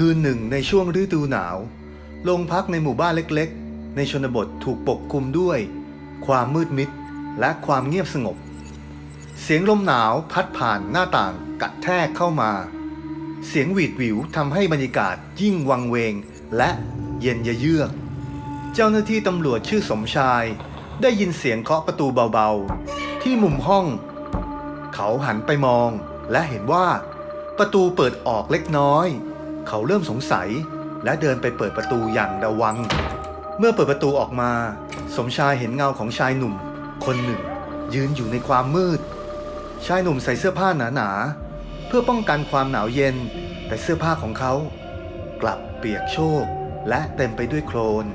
คืนหนึ่งในช่วงฤดูหนาว โรงพักในหมู่บ้านเล็กๆ ในชนบทถูกปกคลุมด้วย ความมืดมิดและความเงียบสงบ เสียงลมหนาวพัดผ่านหน้าต่างกัดแทกเข้ามา เสียงหวีดหวิวทำให้บรรยากาศยิ่งวังเวงและเย็นยะเยือก เจ้าหน้าที่ตำรวจชื่อสมชาย ได้ยินเสียงเคาะประตูเบาๆ ที่มุมห้อง เขาหันไปมองและเห็นว่า ประตูเปิดออกเล็กน้อย เขาเริ่มสงสัยและเดินไปเปิดประตูอย่างระวัง เมื่อเปิดประตูออกมา สมชายเห็นเงาของชายหนุ่ม คนหนึ่ง ยืนอยู่ในความมืด ชายหนุ่มใส่เสื้อผ้าหนาๆเพื่อป้องกันความหนาวเย็น แต่เสื้อผ้าของเขา กลับเปียกโชกและเต็มไปด้วยโคลน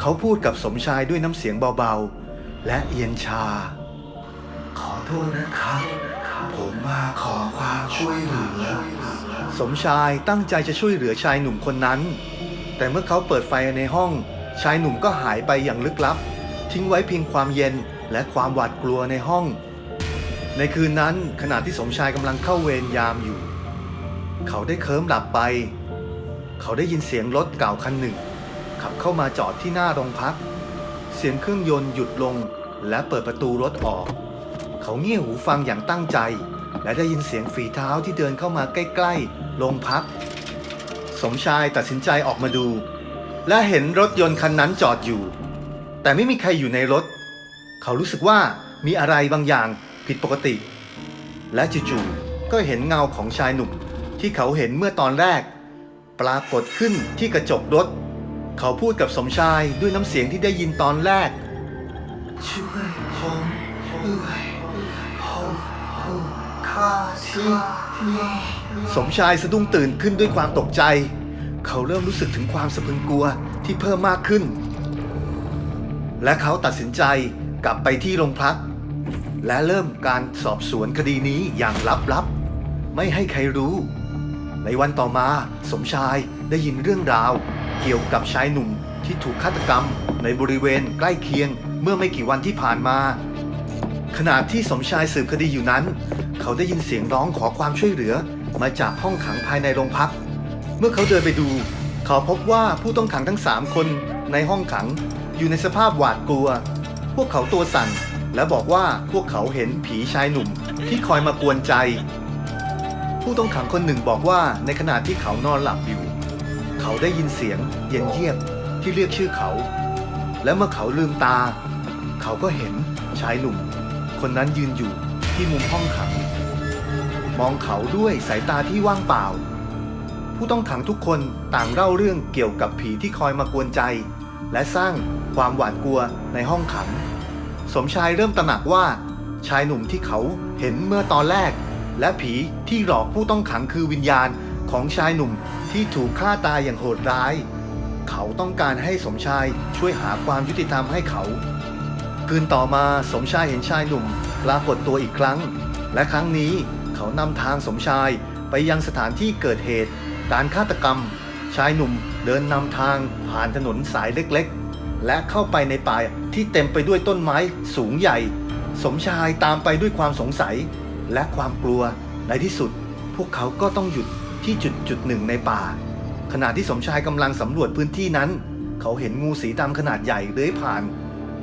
เขาพูดกับสมชายด้วยน้ำเสียงเบาๆ และเย็นชา ขอโทษนะครับ ผมมาขอความช่วยเหลือ สมชายตั้งใจจะช่วยเหลือชายหนุ่มคนนั้น แต่เมื่อเขาเปิดไฟในห้อง ชายหนุ่มก็หายไปอย่างลึกลับ ทิ้งไว้เพียงความเย็นและความหวาดกลัวในห้อง ในคืนนั้นขณะที่สมชายกำลังเข้าเวรยามอยู่ เขาได้เคลิ้มหลับไป เขาได้ยินเสียงรถเก่าคันหนึ่ง ขับเข้ามาจอดที่หน้าโรงพัก เสียงเครื่องยนต์หยุดลงและเปิดประตูรถออก เขาเงี่ยหูฟังอย่างตั้งใจ และได้ยินเสียงฝีเท้าที่เดินเข้ามาใกล้ๆโรงพัก สมชายตัดสินใจออกมาดู และเห็นรถยนต์คันนั้นจอดอยู่ แต่ไม่มีใครอยู่ในรถ เขารู้สึกว่ามีอะไรบางอย่างผิดปกติ และจู่ๆก็เห็นเงาของชายหนุ่มที่เขาเห็นเมื่อตอนแรก ปรากฏขึ้นที่กระจกรถ เขาพูดกับสมชายด้วยน้ำเสียงที่ได้ยินตอนแรก ช่วยผมด้วยผม ข้าที่นี่สมชายสะดุ้งตื่นขึ้นด้วยความตกใจ เขาเริ่มรู้สึกถึงความสะพรึงกลัวที่เพิ่มมากขึ้น และเขาตัดสินใจกลับไปที่โรงพัก และเริ่มการสอบสวนคดีนี้อย่างลับๆ ไม่ให้ใครรู้ ในวันต่อมาสมชายได้ยินเรื่องราว เกี่ยวกับชายหนุ่มที่ถูกฆาตกรรมในบริเวณใกล้เคียงเมื่อไม่กี่วันที่ผ่านมา ขณะที่สมชายสืบคดีอยู่นั้น เขาได้ยินเสียงร้องขอความช่วยเหลือมาจากห้องขังภายในโรงพัก เมื่อเขาเดินไปดู เขาพบว่าผู้ต้องขังทั้งสามคนในห้องขังอยู่ในสภาพหวาดกลัว พวกเขาตัวสั่นและบอกว่าพวกเขาเห็นผีชายหนุ่มที่คอยมากวนใจ ผู้ต้องขังคนหนึ่งบอกว่าในขณะที่เขานอนหลับอยู่ เขาได้ยินเสียงเย็นเยียบที่เรียกชื่อเขา และเมื่อเขาลืมตา เขาก็เห็นชายหนุ่ม คนนั้นยืนอยู่ที่มุมห้องขัง มองเขาด้วยสายตาที่ว่างเปล่า ผู้ต้องขังทุกคนต่างเล่าเรื่องเกี่ยวกับผีที่คอยมากวนใจ และสร้างความหวาดกลัวในห้องขัง สมชายเริ่มตระหนักว่า ชายหนุ่มที่เขาเห็นเมื่อตอนแรก และผีที่หลอกผู้ต้องขังคือวิญญาณของชายหนุ่มที่ถูกฆ่าตายอย่างโหดร้าย เขาต้องการให้สมชายช่วยหาความยุติธรรมให้เขา คืนต่อมาสมชายเห็นชายหนุ่มปรากฏตัวอีกครั้ง และครั้งนี้ เขานำทางสมชายไปยังสถานที่เกิดเหตุ การฆาตกรรม ชายหนุ่มเดินนำทางผ่านถนนสายเล็กๆ และเข้าไปในป่าที่เต็มไปด้วยต้นไม้สูงใหญ่ สมชายตามไปด้วยความสงสัย และความกลัวในที่สุด พวกเขาก็ต้องหยุดที่จุดจุดหนึ่งในป่า ขณะที่สมชายกำลังสำรวจพื้นที่นั้น เขาเห็นงูสีดำขนาดใหญ่เลื้อยผ่าน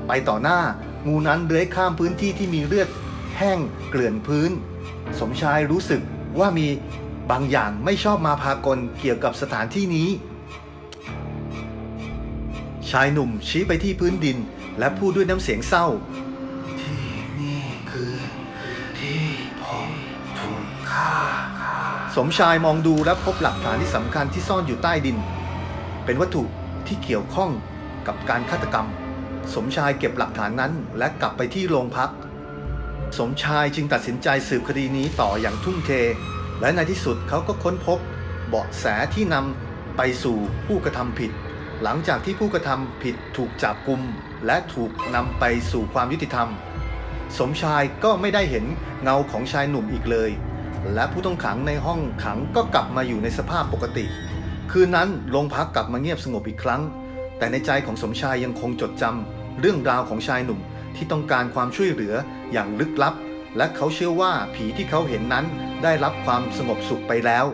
ไปต่อหน้างูนั้นเลื้อยข้ามพื้นที่ที่มีเลือดแห้งเกลื่อนพื้น สมชายรู้สึกว่ามีบางอย่างไม่ชอบมาพากลเกี่ยวกับสถานที่นี้ ชายหนุ่มชี้ไปที่พื้นดินและพูดด้วยน้ำเสียงเศร้า ที่นี่คือที่ผมถูกฆ่า สมชายมองดูและพบหลักฐานที่สำคัญที่ซ่อนอยู่ใต้ดิน เป็นวัตถุที่เกี่ยวข้องกับการฆาตกรรม สมชายเก็บหลักฐานนั้นและกลับไปที่โรงพัก สมชายจึงตัดสินใจสืบคดีนี้ต่ออย่างทุ่มเท และในที่สุดเขาก็ค้นพบ เบาะแสที่นำไปสู่ผู้กระทำผิด หลังจากที่ผู้กระทำผิดถูกจับกุม และถูกนำไปสู่ความยุติธรรม สมชายก็ไม่ได้เห็นเงาของชายหนุ่มอีกเลย และผู้ต้องขังในห้องขังก็กลับมาอยู่ในสภาพปกติ คืนนั้นโรงพักกลับมาเงียบสงบอีกครั้ง แต่ในใจของสมชายยังคงจดจำเรื่องราวของชายหนุ่ม ที่ต้องการความช่วยเหลืออย่างลึกลับ และเขาเชื่อว่าผีที่เขาเห็นนั้นได้รับความสงบสุขไปแล้ว